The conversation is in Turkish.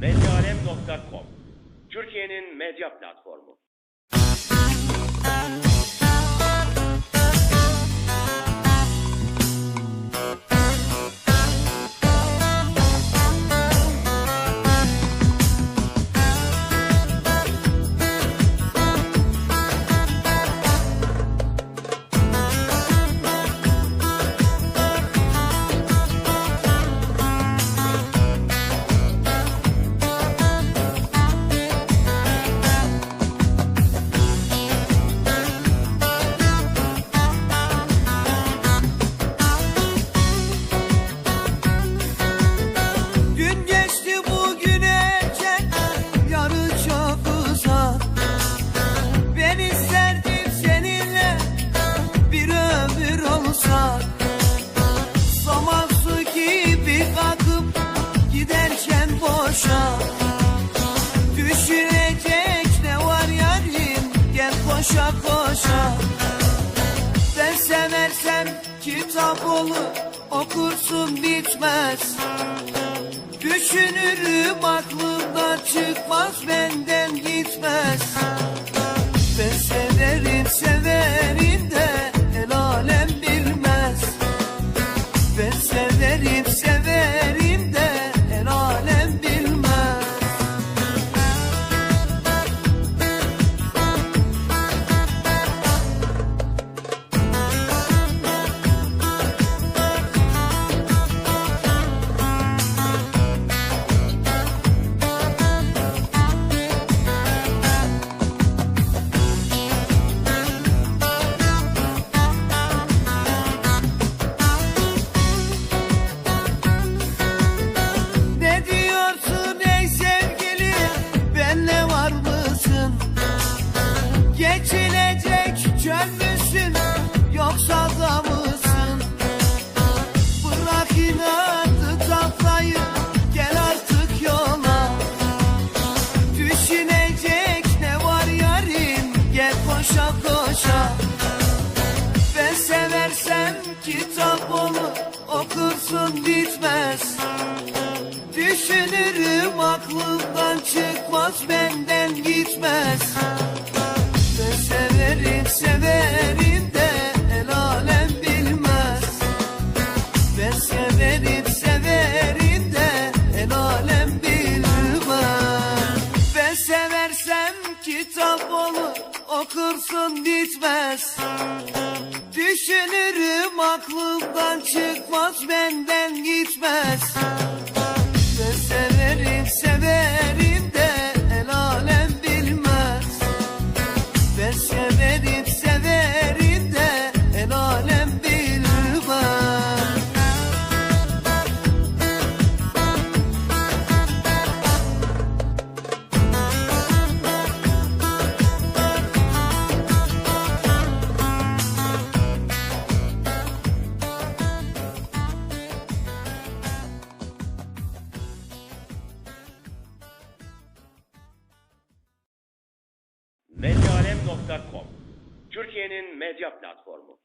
medyaalem.com Türkiye'nin medya platformu. koşa koşa. Ben seversem kitap olur okursun bitmez. Düşünürüm aklımdan çıkmaz benden gitmez. Kitap onu okursun bitmez. Düşünürüm aklımdan çıkmaz benden gitmez. aşkın bitmez. Düşünürüm aklımdan çıkmaz benden gitmez. medyalem.com Türkiye'nin medya platformu.